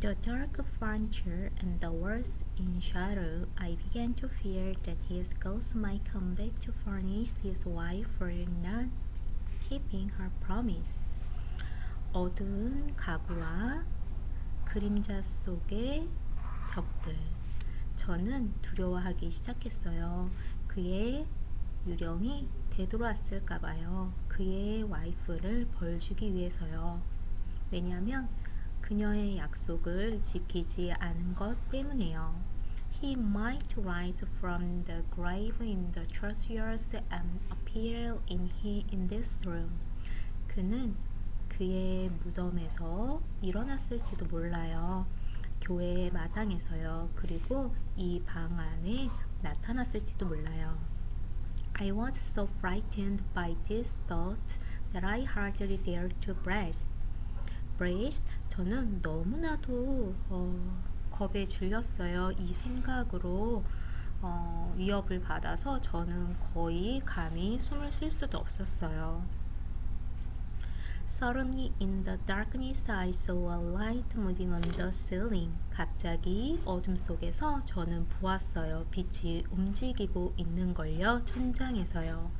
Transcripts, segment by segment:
the dark furniture and the walls in shadow, I began to fear that his ghost might come back to punish his wife for not keeping her promise. 어두운 가구와 그림자 속의 벽들. 저는 두려워하기 시작했어요. 그의 유령이 되돌아왔을까봐요. 그의 와이프를 벌주기 위해서요. 왜냐하면 그녀의 약속을 지키지 않은 것 때문에요. He might rise from the grave in the churchyard and appear in, he, in this room. 그는 그의 무덤에서 일어났을지도 몰라요. 교회 마당에서요. 그리고 이 방 안에 나타났을지도 몰라요. I was so frightened by this thought that I hardly dared to breathe. breathe? 저는 너무나도 어, 겁에 질렸어요. 이 생각으로 어, 위협을 받아서 저는 거의 감히 숨을 쉴 수도 없었어요. Suddenly in the darkness I saw a light moving on the ceiling. 갑자기 어둠 속에서 저는 보았어요. 빛이 움직이고 있는 걸요. 천장에서요.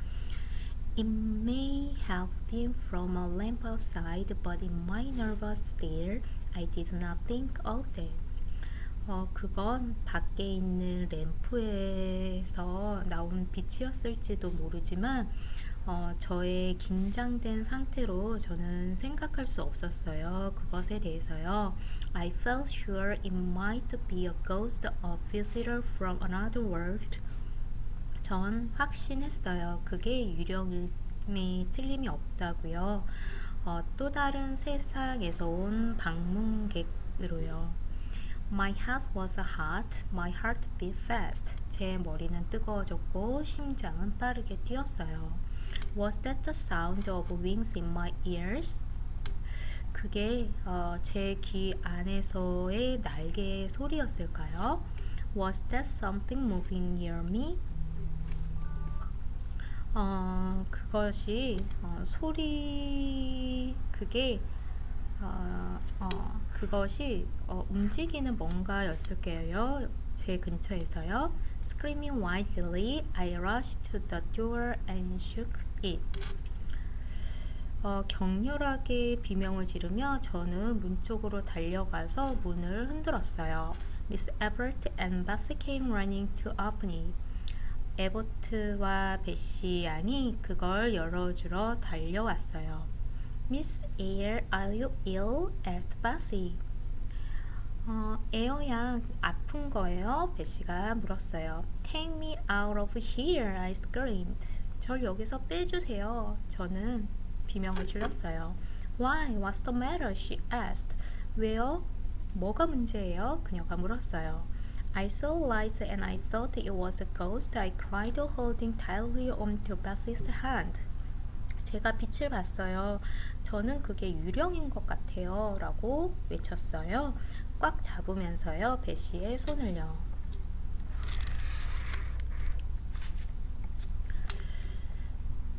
It may have been from a lamp outside, but in my nervous stare, I did not think of that. 어, 그건 밖에 있는 램프에서 나온 빛이었을지도 모르지만 어, 저의 긴장된 상태로 저는 생각할 수 없었어요. 그것에 대해서요. I felt sure it might be a ghost or visitor from another world. 전 확신했어요. 그게 유령이 틀림이 없다고요. 어, 또 다른 세상에서 온 방문객으로요. My house was hot, my heart beat fast. 제 머리는 뜨거워졌고 심장은 빠르게 뛰었어요. Was that the sound of wings in my ears? 그게 어, 제귀 안에서의 날개의 소리였을까요? Was that something moving near me? 어, 그것이 어, 소리 그게 어, 어, 그것이 어, 움직이는 뭔가였을 거예요. 제 근처에서요. Screaming wildly, I rushed to the door and shook it. 어, 격렬하게 비명을 지르며 저는 문 쪽으로 달려가서 문을 흔들었어요. Miss Everett and Bessie came running to open it. 에버트와 베시 양이 그걸 열어주러 달려왔어요. Miss Air, are you ill? asked Bessie. 어, 에어 양 아픈 거예요? 베시가 물었어요. Take me out of here, I screamed. 절 여기서 빼주세요. 저는 비명을 질렀어요. Why? What's the matter? She asked. 왜요? 뭐가 문제예요? 그녀가 물었어요. I saw lights and I thought it was a ghost. I cried, holding tightly onto Bessie's hand. 제가 빛을 봤어요. 저는 그게 유령인 것 같아요. 라고 외쳤어요. 꽉 잡으면서요. 베시의 손을요.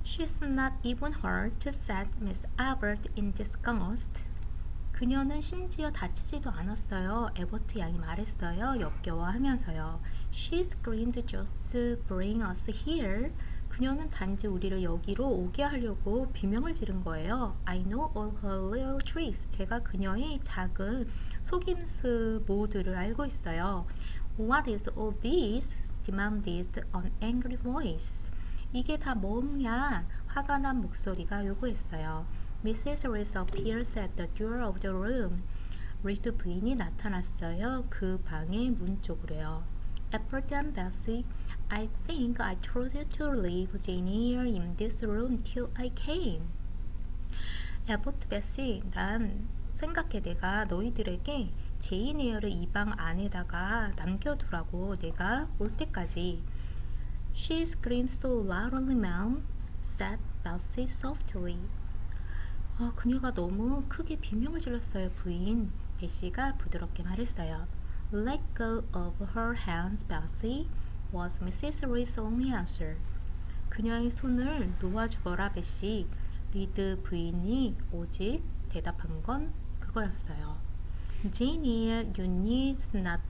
She's not even hurt, said Miss Albert in disgust. 그녀는 심지어 다치지도 않았어요. 에버트 양이 말했어요. 역겨워하면서요. She screamed just bring us here. 그녀는 단지 우리를 여기로 오게 하려고 비명을 지른 거예요. I know all her little tricks. 제가 그녀의 작은 속임수 모두를 알고 있어요. What is all this? demanded an angry voice. 이게 다 뭐냐? 화가 난 목소리가 요구했어요. Mrs. Reese appears at the door of the room. 리드 부인이 나타났어요. 그 방의 문 쪽으로요. Apple Bessie, I think I told you to leave Jane here in this room till I came. 에버트 베시, 난 생각해 내가 너희들에게 제인 에어를 이 방 안에다가 남겨두라고 내가 올 때까지. She screamed so loudly, ma'am, said Bessie softly. 어, 그녀가 너무 크게 비명을 질렀어요, 부인. 베시가 부드럽게 말했어요. Let go of her hands, Bessie, was Mrs. Reed's only answer. 그녀의 손을 놓아주거라, 베시. 리드 부인이 오직 대답한 건 그거였어요. Daniel, you need not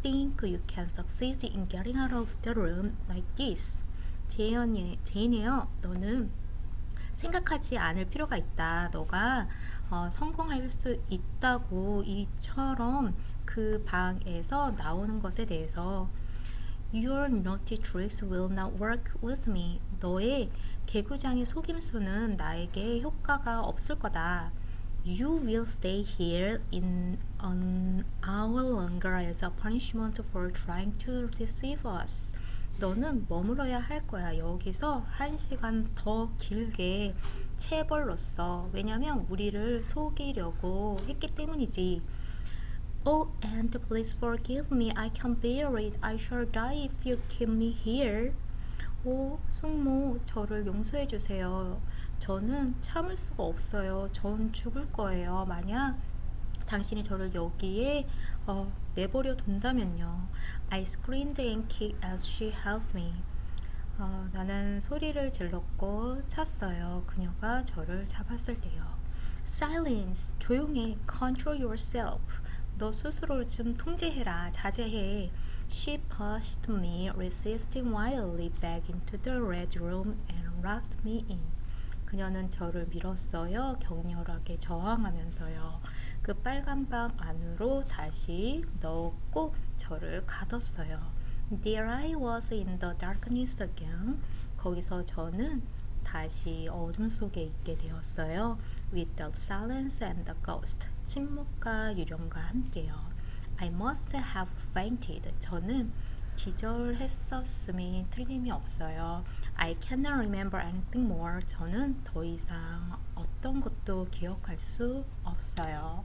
think you can succeed in getting out of the room like this. 제이네요. 너는 생각하지 않을 필요가 있다. 너가 어, 성공할 수 있다고 이처럼 그 방에서 나오는 것에 대해서 Your naughty tricks will not work with me. 너의 개구장의 속임수는 나에게 효과가 없을 거다. You will stay here in an hour longer as a punishment for trying to deceive us. 너는 머물러야 할 거야. 여기서 한 시간 더 길게 체벌로서. 왜냐면 우리를 속이려고 했기 때문이지. Oh, and please forgive me. I can bear it. I shall die if you keep me here. 오, 숙모, 저를 용서해 주세요. 저는 참을 수가 없어요. 전 죽을 거예요. 만약 당신이 저를 여기에 어, 내버려 둔다면요. I screamed and kicked as she held me. 어, 나는 소리를 질렀고 찼어요. 그녀가 저를 잡았을 때요. Silence, 조용해. Control yourself. 너 스스로 좀 통제해라. 자제해. She pushed me, resisting wildly back into the red room and locked me in. 그녀는 저를 밀었어요. 격렬하게 저항하면서요. 그 빨간 방 안으로 다시 넣었고 저를 가뒀어요. There I was in the darkness again. 거기서 저는 다시 어둠 속에 있게 되었어요. With the silence and the ghost. 침묵과 유령과 함께요. I must have fainted. 저는 기절했었음이 틀림이 없어요. I cannot remember anything more. 저는 더 이상 어떤 것도 기억할 수 없어요.